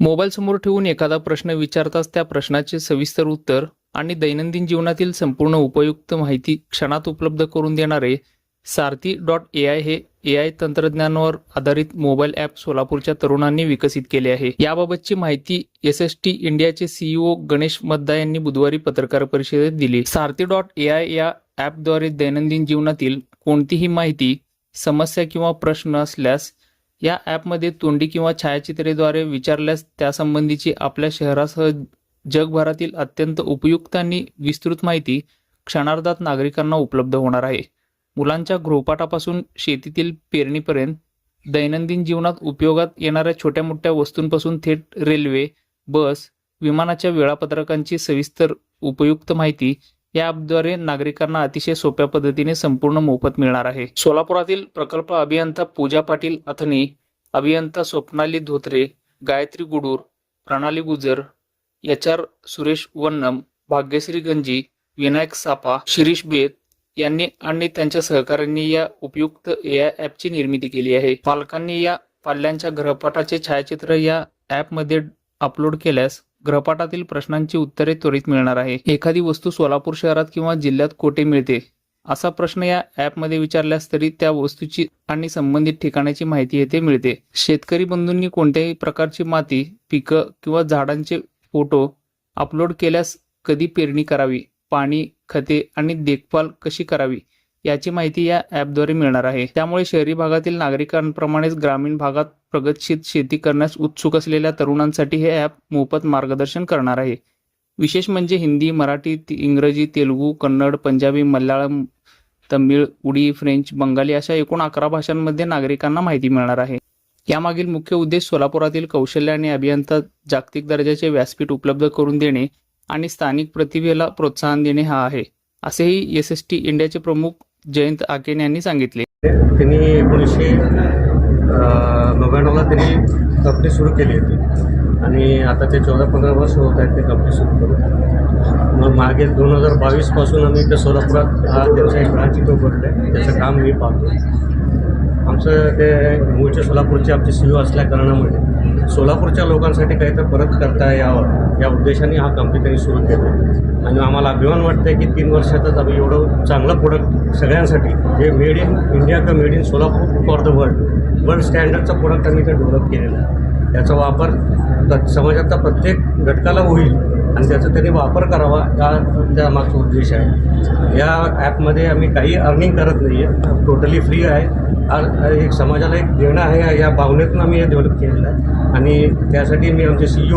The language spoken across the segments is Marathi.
मोबाईल समोर ठेवून एखादा प्रश्न विचारताच त्या प्रश्नाचे सविस्तर उत्तर आणि दैनंदिन जीवनातील संपूर्ण उपयुक्त माहिती क्षणात उपलब्ध करून देणारे सारथी डॉट ए आय हे ए आय तंत्रज्ञानावर आधारित मोबाईल ॲप सोलापूरच्या तरुणांनी विकसित केले आहे. याबाबतची माहिती एस एस टी इंडियाचे सीईओ गणेश मद्दा यांनी बुधवारी पत्रकार परिषदेत दिली. सारथी डॉट ए आय या ॲपद्वारे दैनंदिन जीवनातील कोणतीही माहिती समस्या किंवा प्रश्न असल्यास या ॲपमध्ये तोंडी किंवा छायाचित्रेद्वारे विचारल्यास त्यासंबंधीची आपल्या शहरासह जगभरातील अत्यंत उपयुक्त आणि विस्तृत माहिती क्षणार्धात नागरिकांना उपलब्ध होणार आहे. मुलांच्या गृहपाठापासून शेतीतील पेरणीपर्यंत दैनंदिन जीवनात उपयोगात येणाऱ्या छोट्या मोठ्या वस्तूंपासून थेट रेल्वे बस विमानाच्या वेळापत्रकांची सविस्तर उपयुक्त माहिती या ॲपद्वारे नागरिकांना अतिशय सोप्या पद्धतीने संपूर्ण मोफत मिळणार आहे. सोलापुरातील प्रकल्प अभियंता पूजा पाटील अथनी अभियंता स्वप्नाली धोत्रे गायत्री गुडूर प्रणाली गुजर एच आर सुरेश वन्नम भाग्यश्री गंजी विनायक सापा शिरीष बेत यांनी आणि त्यांच्या सहकाऱ्यांनी या उपयुक्त ए आय ॲपची निर्मिती केली आहे. पालकांनी या पाल्यांच्या गृहपाठाचे छायाचित्र या ॲपमध्ये अपलोड केल्यास ग्रहपाठातील प्रश्नांची उत्तरे त्वरित मिळणार आहे. एखादी वस्तू सोलापूर शहरात किंवा जिल्ह्यात कोठे मिळते? असा प्रश्न या ॲपमध्ये विचारल्यास तरी त्या वस्तूची आणि संबंधित ठिकाणाची माहिती येथे मिळते. शेतकरी बंधूंनी कोणत्याही प्रकारची माती पिकं किंवा झाडांचे फोटो अपलोड केल्यास कधी पेरणी करावी? पाणी खते आणि देखभाल कशी करावी? याची माहिती या ॲपद्वारे मिळणार आहे. त्यामुळे शहरी भागातील नागरिकांप्रमाणेच ग्रामीण भागात प्रगतशील शेती करण्यास उत्सुक असलेल्या तरुणांसाठी हे ॲप मोफत मार्गदर्शन करणार आहे. विशेष म्हणजे हिंदी मराठी इंग्रजी तेलुगू कन्नड पंजाबी मल्याळम तमिळ उडी फ्रेंच बंगाली अशा एकूण अकरा भाषांमध्ये नागरिकांना माहिती मिळणार आहे. यामागील मुख्य उद्देश सोलापुरातील कौशल्य आणि अभियंता जागतिक दर्जाचे व्यासपीठ उपलब्ध करून देणे आणि स्थानिक प्रतिभेला प्रोत्साहन देणे हा आहे. असेही एस एस टी इंडियाचे प्रमुख जयंत आकेन यांनी सांगितले. त्यांनी एकोणीसशे नव्याण्णवला त्यांनी कंपनी सुरू केली होती. आणि आता ते चौदा पंधरा वर्ष होत आहेत ते कंपनी सुरू करून. मग मागे दोन हजार बावीसपासून आम्ही इथे सोलापुरात हा त्यांचा एक ब्रांच इथं उघडलं आहे त्याचं काम मी पाहतो. आमचं ते मूळचे सोलापूरचे आमचे सी ओ असल्या कारणामुळे सोलापूरच्या लोकांसाठी काहीतरी परत करता यावं या उद्देशाने हा कंपनी त्यांनी सुरू केला. आणि आम्हाला अभिमान वाटतं आहे की तीन वर्षातच आम्ही एवढं चांगलं प्रोडक्ट सगळ्यांसाठी जे मेड इन इंडिया का made in Solapur for the world world स्टँडर्डचं product आम्ही ते डेव्हलप केलेलं आहे. त्याचा वापर प्र- प्रत्येक घटकाला होईल आणि त्याचा त्याने वापर करावा हा त्या मागचा उद्देश आहे. या ॲपमध्ये आम्ही काही अर्निंग करत नाही आहे. टोटली फ्री आहे एक समाजाला एक देणं आहे या भावनेतून आम्ही हे डेव्हलप केलेलं आहे. आणि त्यासाठी मी आमचे सी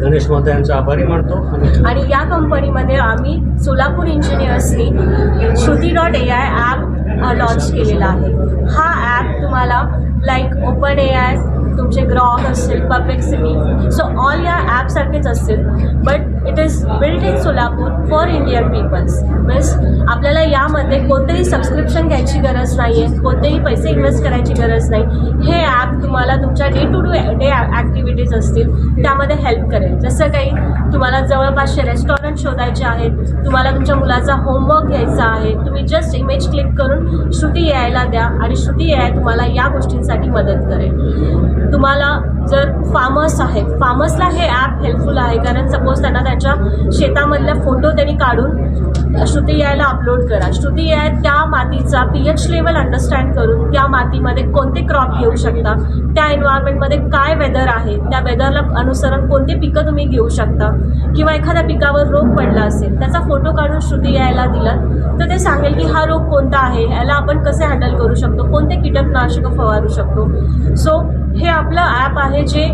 गणेश माता यांचा आभारी मानतो. आणि आणि या कंपनीमध्ये आम्ही Solapur इंजिनियर्सनी Shruti dot A I app launch केलेला आहे. हा ॲप तुम्हाला लाईक ओपन ए आय तुमचे ग्रॉक असेल पब्लिकसिटी सो ऑल या ॲपसारखेच असतील but it is build in Solapur for Indian peoples means आपल्याला यामध्ये कोणतेही सबस्क्रिप्शन घ्यायची गरज नाही आहे कोणतेही पैसे इन्व्हेस्ट करायची गरज नाही. हे ॲप तुम्हाला तुमच्या day to day day activities असतील त्यामध्ये हेल्प करेल. जसं काही तुम्हाला जवळपासचे रेस्टॉरंट शोधायचे आहेत तुम्हाला तुमच्या मुलाचा होमवर्क घ्यायचा आहे तुम्ही जस्ट इमेज क्लिक करून श्रुती यायला द्या आणि श्रुती याय तुम्हाला या गोष्टींसाठी मदत करेल. तुम्हाला जर फार्मर्स आहे फार्मर्सला हे ॲप हेल्पफुल आहे. कारण सपोज त्यांना त्यांच्या शेतामधल्या फोटो त्यांनी काढून श्रुती यायला अपलोड करा. श्रुती याय त्या मातीचा पी एच लेवल अंडरस्टँड करून त्या मातीमध्ये कोणते क्रॉप घेऊ शकता? त्या एन्व्हायरमेंटमध्ये काय वेदर आहे? त्या वेदरला अनुसरण कोणते पिकं तुम्ही घेऊ शकता? किंवा एखाद्या पिकावर रोग पडला असेल त्याचा फोटो काढून श्रुती यायला दिला तर ते सांगेल की हा रोग कोणता आहे? याला आपण कसे हँडल करू शकतो? कोणते कीटकनाशकं फवारू शकतो? सो हे आपलं ॲप आहे जे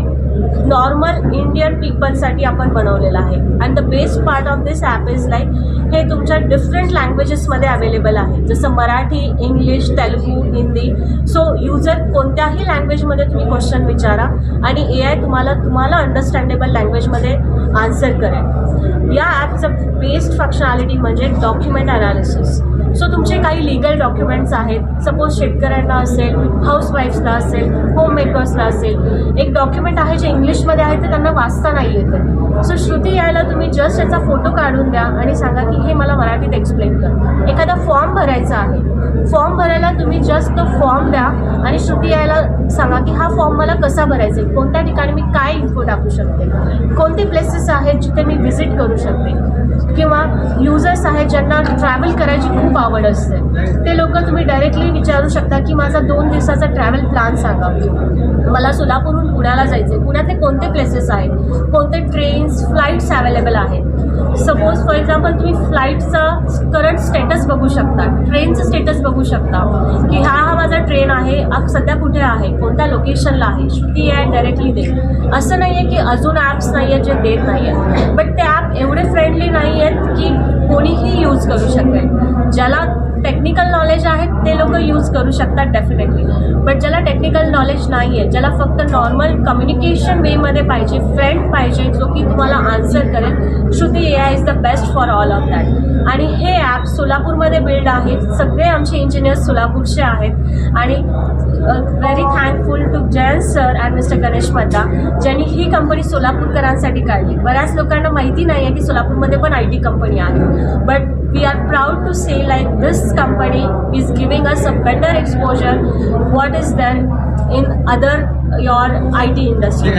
नॉर्मल इंडियन पीपलसाठी आपण बनवलेलं आहे. And the best part of this app is like हे तुमच्या डिफरंट लँग्वेजेसमध्ये अवेलेबल आहे. जसं Marathi English Telugu Hindi. So user कोणत्याही लँग्वेजमध्ये तुम्ही क्वेश्चन विचारा आणि ए आय तुम्हाला तुम्हाला अंडरस्टँडेबल लँग्वेजमध्ये आन्सर करेल. या ॲपचं बेस्ट फंक्शनॅलिटी म्हणजे डॉक्युमेंट अनालिसिस सो तुमचे काही लिगल डॉक्युमेंट्स आहेत. सपोज शेतकऱ्यांना असेल हाऊसवाईफ्सला असेल होम मेकर्सला असेल. एक डॉक्युमेंट आहे जे इंग्लिशमध्ये आहे ते त्यांना वाचता नाही येतं सो श्रुती यायला तुम्ही जस्ट याचा फोटो काढून द्या आणि सांगा की हे मला मराठीत एक्सप्लेन कर. एखादा फॉर्म भरायचा आहे. फॉर्म भरायला तुम्ही जस्ट तो फॉर्म द्या आणि श्रुती यायला सांगा की हा फॉर्म मला कसा भरायचा आहे? कोणत्या ठिकाणी मी काय इन्फो टाकू शकते? कोणते प्लेसेस आहेत जिथे मी व्हिजिट करू शकते? किंवा युजर्स आहेत ज्यांना ट्रॅव्हल करायची खूप आवड असते. ते लोक तुम्ही डायरेक्टली विचारू शकता की माझा दोन दिवसाचा ट्रॅव्हल प्लॅन सांगा. मला सोलापूरहून पुण्याला जायचं आहे पुण्यातले कोणते प्लेसेस आहेत? ट्रेन्स अवेलेबल आहेत सपोज फॉर एक्झाम्पल तुम्ही फ्लाईटचा करंट स्टेटस बघू शकता ट्रेनचं स्टेटस बघू शकता की हा हा माझा ट्रेन आहे आप सध्या कुठे आहे कोणत्या लोकेशनला आहे श्रुती आहे डायरेक्टली दे. असं नाही आहे की अजून ॲप्स नाही आहेत जे देत नाही आहेत बट ते ॲप एवढे फ्रेंडली नाही आहेत की कोणीही यूज करू शकेल. ज्याला टेक्निकल नॉलेज आहे ते लोक यूज करू शकतात डेफिनेटली बट ज्याला टेक्निकल नॉलेज नाही आहे ज्याला फक्त नॉर्मल कम्युनिकेशन वेमध्ये पाहिजे फ्रेंड पाहिजे जो की तुम्हाला आन्सर करेल Shruti A I is the best for all of that आणि हे ॲप सोलापूरमध्ये बिल्ड आहेत. सगळे आमचे इंजिनियर्स सोलापूरचे आहेत. आणि very thankful to Jayant sir and mister Ganesh Madda ज्यांनी ही कंपनी सोलापूरकरांसाठी काढली. बऱ्याच लोकांना माहिती नाही आहे की सोलापूरमध्ये पण आय टी कंपनी आहे. But we are proud to say like this company is giving us a better exposure what is is in other your I T industry